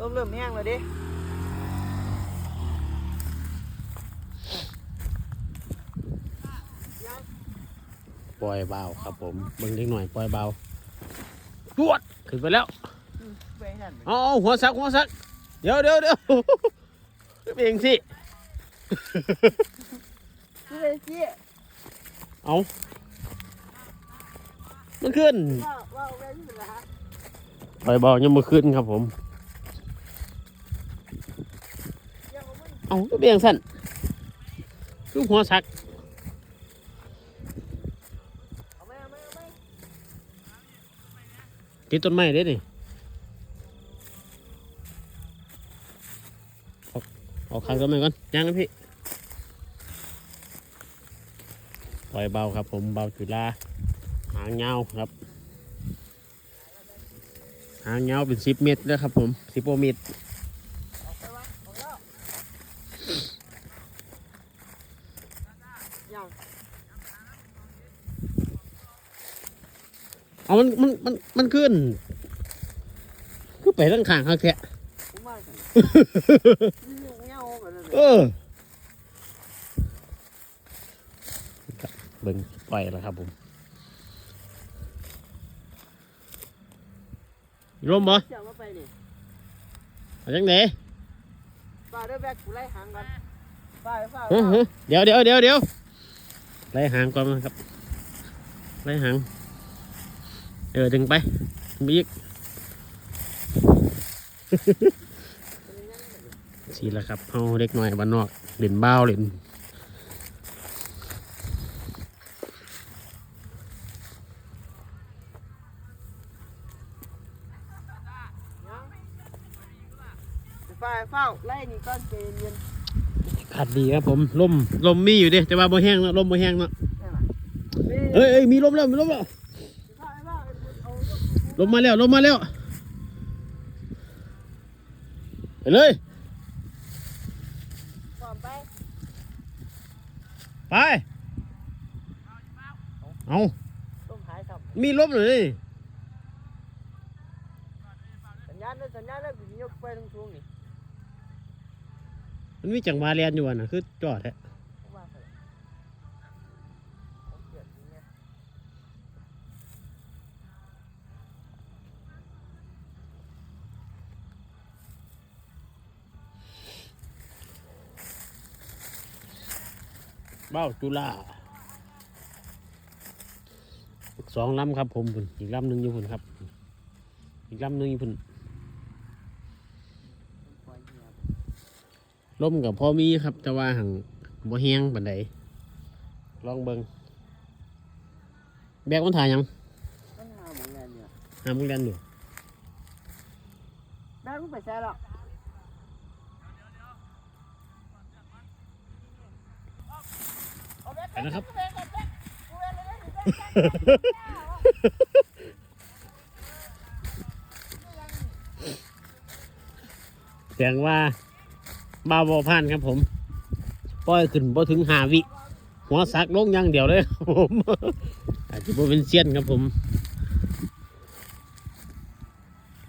ลมเริ่มแห้งแล้วดิปล่อยเบาครับผมเบิ่งเล็กหน่อยปล่อยเบาปวดขึ้นไปแล้วไปนั่นเอาเอาหัวซักหัวซัก เดี๋ยวเดี๋ยวเดี๋ยวเป็นเองสิคือเลยสิเอามันขึ้นว่าว่าแม่นสิล่ะปล่อยเบายังมาขึ้นครับผม ยังบ่มึง เอาก็เบี่ยงสั้นคือหัวซักติดต้นไม้ได้ดิเอาเอาขางต้นไม้ก่อนย่างนะพี่ปล่อยเบาครับ ผมเบาจุฬาหางยาครับ หางยาเป็นสิบเมตรแล้วครับผมสิบโเมตร ออกไปวะออกแล้ว ยังเอามันมันมันมันขึ้นคือไปทั้งข้างข้างแท้ผมว่าสิเงาแบบนั้นเออเบิ่งปล่อยแล้วครับผมร่มบ่เสียงมาไปนี่เอาจังไหนป้าเด้อแบกกูไล่หางกันป้าป้าฮะฮะเดี๋ยวเดี๋ยวเดี๋ยวเดี๋ยว ไล่หางก่อนนะครับไล่หางเออดึงไปดึงไปอีกสีละครับเอาเด็กหน่อยบ้านนอกเล่นบ้าวเล่นป้าเฝ้าไล่นี่ก้อนเจนเย็น ขัดดีครับผมลมลมมีอยู่เดิแต่ว่าบ่แห้งเนาะลมบ่แห้งเนาะนี่ล่ะนี่เอ้ยเอ้ยมีลมแล้วมีลมแล้วป้าป้าเอาลมมาแล้วลมมาแล้วไปเลยก่อนไปไปเอาต้มหายครับมีลมเลยสัญญาณเลยสัญญาณเลยกูสิยกไปตรงช่วงนี่ มันมีจังหวะเรียนอยู่อะคือจอดแท้ว่าไปเอาเกียรติเนี่ยเบ้าจุฬาสองลำครับผมพุ่นอีกลำหนึ่งอยู่พุ่นครับ อีกลำหนึ่งอยู่พุ่น ปล่อยเหี่ยว ลมกับพอมีครับ แต่ว่าหังบ่แห้งปานใดลองเบิงแบกมันถ่ายยังต้องหาหมองแลนเนี่ยหามึงเรียนอยู่แม่กูไปแซ่หรอกไปนะครับ เสียงว่า บาวบอพันครับผม ปล่อยขึ้นพอถึงหาวิ หัวสักลงอย่างเดียวเลยครับผมอาจจะบ่เป็นเซียนครับผม